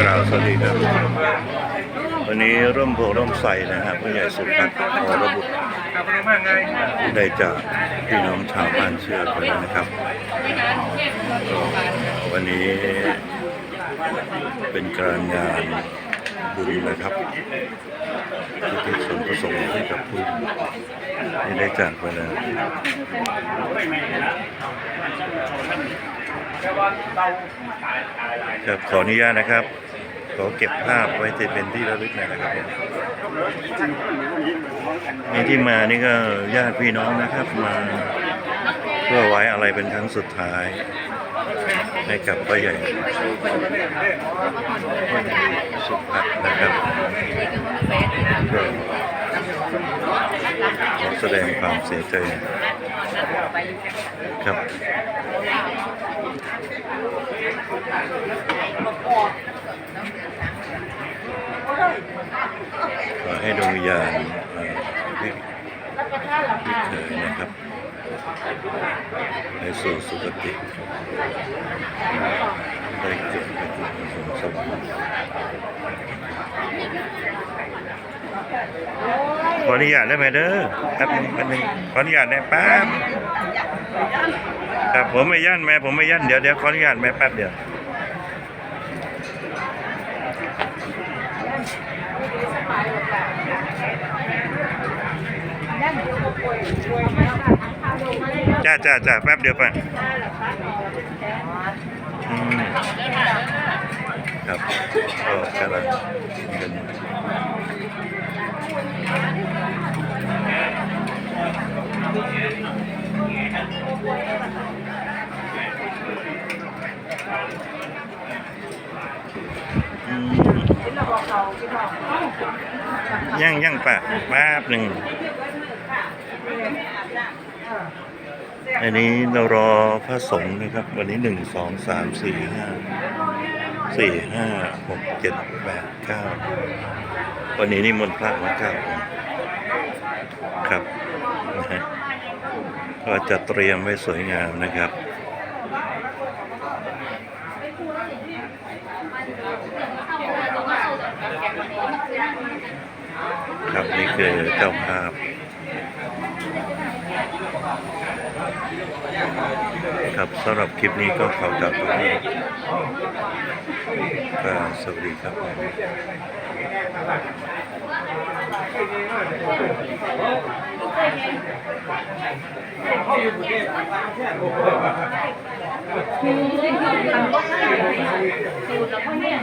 กล่าวสวัสดีครับ วันนี้ร่มโพร่มใสนะครับผู้ใหญ่สุพัฒน์วรบุตรได้จากพี่น้องชาวบ้านเชื่อไปแล้วนะครับก็วันนี้เป็นการงานบุญนะครับที่ที่ส่วนประสงค์ให้กับผู้ที่ได้จากไปแล้ว ครับขออนุญาตนะครับ ขอเก็บภาพไว้เป็นที่ระลึกหน่อยนะครับนี่ที่มานี่ก็ญาติพี่น้องนะครับมาเพื่อไว้อะไรเป็นครั้งสุดท้าย ให้กับพ่อใหญ่สุพัฒน์นะครับก็ขอแสดงความเสียใจครับ ขอให้ดวงวิญญาณเอ่อพี่พี่เขยนะครับในสู่สุคติได้เกิดไปถึงสวรรค์ขออนุญาตได้ไหมเด้อแป๊บนึงแป๊บนึงขออนุญาตได้แป๊บ ครับผมไม่ยั่นแม่ผมไม่ยั่นเดี๋ยวเดี๋ยวขออนุญาตแม่แป๊บเดียวจ้าจ้าจ้าแป๊บเดียวไปครับก็กำลัง ย่างย่างปะแป๊บหนึ่ง อันนี้เรารอพระสงฆ์นะครับ วันนี้หนึ่งสองสามสี่ห้าสี่ห้าหกเจ็ดแปดเก้าวันนี้นิมนต์พระมาเก้าองค์ครับนะฮะก็จะเตรียมไว้สวยงามนะครับ ครับนี่คือเจ้าภาพ ครับสำหรับคลิปนี้ก็ขอกลับตรงนี้ก็สวัสดีครับ สูตรแล้วก็เนี่ย